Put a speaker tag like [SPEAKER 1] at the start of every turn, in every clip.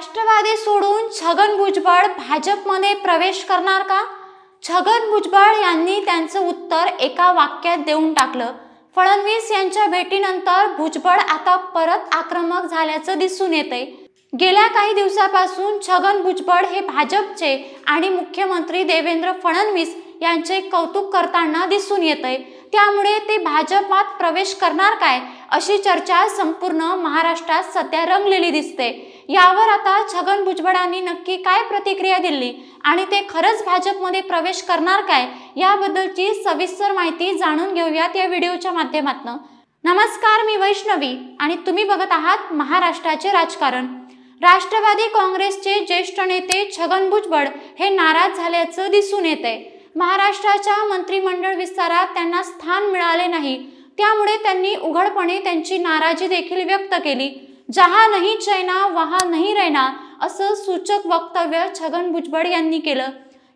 [SPEAKER 1] राष्ट्रवादी सोडून छगन भुजबळ भाजपमध्ये प्रवेश करणार का? छगन भुजबळ यांनी त्यांचं उत्तर एका वाक्यात देऊन टाकलं. फडणवीस यांच्या भेटीनंतर भुजबळ आता परत आक्रमक झाल्याचं दिसून येते गेल्या काही दिवसापासून छगन भुजबळ हे भाजपचे आणि मुख्यमंत्री देवेंद्र फडणवीस यांचे कौतुक करताना दिसून येतंय. त्यामुळे ते भाजपात प्रवेश करणार काय? अशी चर्चा संपूर्ण महाराष्ट्रात सध्या रंगलेली दिसते. यावर आता छगन भुजबळांनी नक्की काय प्रतिक्रिया दिली? आणि ते खरंच भाजपमध्ये प्रवेश करणार काय? याबद्दलची सविस्तर माहिती जाणून घेऊयात या व्हिडिओच्या माध्यमातून. नमस्कार मी वैष्णवी आणि तुम्ही बघत आहात महाराष्ट्राचे राजकारण. राष्ट्रवादी काँग्रेसचे ज्येष्ठ नेते छगन भुजबळ हे नाराज झाल्याचं दिसून येते महाराष्ट्राच्या मंत्रिमंडळ विस्तारात त्यांना स्थान मिळाले नाही. त्यामुळे त्यांनी उघडपणे त्यांची नाराजी देखील व्यक्त केली. जहा नाही चैना वहा नाही रहना असं सूचक वक्तव्य छगन भुजबळ यांनी केलं.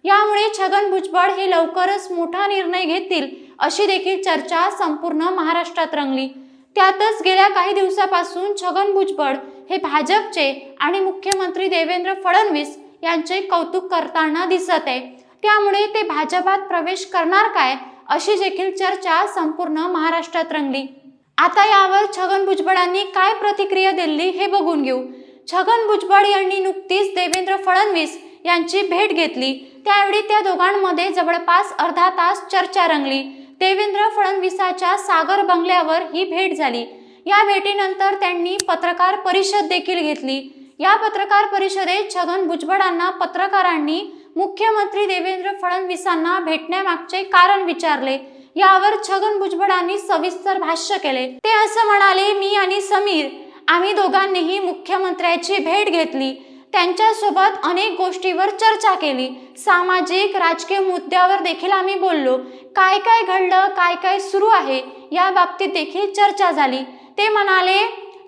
[SPEAKER 1] यामुळे छगन भुजबळ हे लवकरच मोठा निर्णय घेतील अशी देखील चर्चा संपूर्ण महाराष्ट्रात रंगली. त्यातच गेल्या काही दिवसापासून छगन भुजबळ हे भाजपचे आणि मुख्यमंत्री देवेंद्र फडणवीस यांचे कौतुक करताना दिसत आहे. त्यामुळे ते भाजपात प्रवेश करणार काय अशी देखील चर्चा संपूर्ण महाराष्ट्रात रंगली. आता यावर छगन भुजबळांनी काय प्रतिक्रिया दिली हे बघून घेऊ. छगन भुजबळ यांनी नुकतीच देवेंद्र फडणवीस यांची भेट घेतली. त्यावेळी त्या दोघांमध्ये जवळपास अर्धा तास चर्चा रंगली. देवेंद्र फडणवीसाच्या सागर बंगल्यावर ही भेट झाली. या भेटीनंतर त्यांनी पत्रकार परिषद देखील घेतली. या पत्रकार परिषदेत छगन भुजबळांना पत्रकारांनी मुख्यमंत्री देवेंद्र फडणवीसांना भेटण्यामागचे कारण विचारले. यावर छगन भुजबळांनी सविस्तर भाष्य केले. ते असं म्हणाले मी आणि समीर आम्ही दोघांनीही मुख्यमंत्र्याची भेट घेतली. त्यांच्यासोबत अनेक गोष्टीवर चर्चा केली. सामाजिक राजकीय मुद्द्यावर देखील आम्ही बोललो. काय काय घडलं काय काय सुरू आहे या बाबतीत देखील चर्चा झाली. ते म्हणाले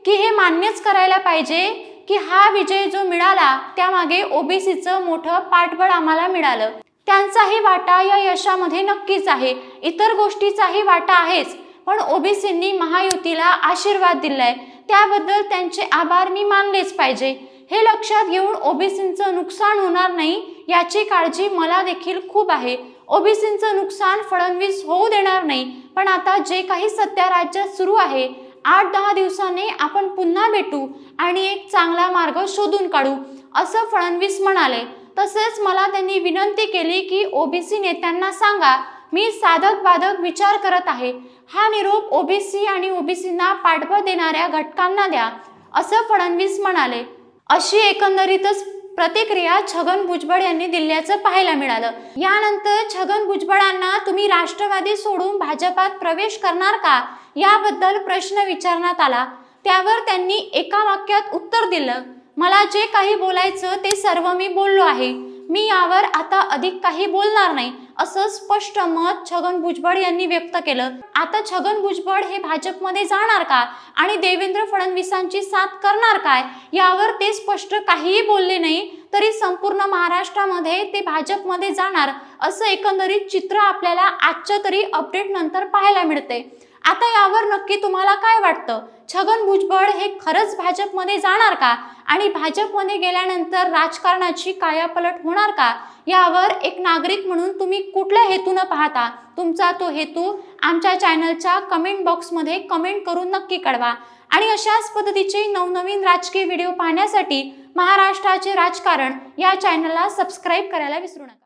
[SPEAKER 1] की हे मान्यच करायला पाहिजे की हा विजय जो मिळाला त्यामागे ओबीसीचं मोठं पाठबळ आम्हाला मिळालं. त्यांचाही वाटा या यशामध्ये नक्कीच आहे. इतर गोष्टीचाही वाटा आहेच. पण ओबीसींनी महायुतीला आशीर्वाद दिलाय. त्याबद्दल त्यांचे आभार मी मानलेच पाहिजे. हे लक्षात घेऊन ओबीसींचं नुकसान होणार नाही याची काळजी मला देखील खूप आहे. ओबीसींचं नुकसान फडणवीस होऊ देणार नाही पण आता जे काही सध्या राज्यात सुरू आहे आठ दहा दिवसांनी आपण पुन्हा भेटू आणि एक चांगला मार्ग शोधून काढू असं फडणवीस म्हणाले. तसेच मला त्यांनी विनंती केली की ओबीसी नेत्यांना सांगा मी साधक बाधक विचार करत आहे. हा निरोप ओबीसी आणि ओबीसींना पाठबळ देणाऱ्या घटकांना द्या असं फडणवीस म्हणाले. अशी एकंदरीतच प्रतिक्रिया छगन भुजबळ यांनी दिल्याचं पाहायला मिळालं. यानंतर छगन भुजबळांना तुम्ही राष्ट्रवादी सोडून भाजपात प्रवेश करणार का? याबद्दल प्रश्न विचारण्यात आला. त्यावर त्यांनी एका वाक्यात उत्तर दिलं. मला जे काही बोलायचं ते सर्व मी बोललो आहे. मी यावर आता अधिक काही बोलणार नाही असं स्पष्ट मत छगन भुजबळ यांनी व्यक्त केलं. आता छगन भुजबळ हे भाजपमध्ये जाणार का? आणि देवेंद्र फडणवीसांची साथ करणार काय? यावर ते स्पष्ट काहीही बोलले नाही तरी संपूर्ण महाराष्ट्रामध्ये ते भाजपमध्ये जाणार असं एकंदरीत चित्र आपल्याला आजच्या तरी अपडेट नंतर पाहायला मिळते. आता यावर नक्की तुम्हाला काय वाटतं? छगन भुजबळ हे खरंच भाजपमध्ये जाणार का? आणि भाजपमध्ये गेल्यानंतर राजकारणाची कायापलट होणार का? यावर एक नागरिक म्हणून तुम्ही कुठल्या हेतूनं पाहता? तुमचा तो हेतू आमच्या चॅनलच्या कमेंट बॉक्समध्ये कमेंट करून नक्की कळवा. आणि अशाच पद्धतीचे नवनवीन राजकीय व्हिडिओ पाहण्यासाठी महाराष्ट्राचे राजकारण या चॅनलला सबस्क्राईब करायला विसरू नका.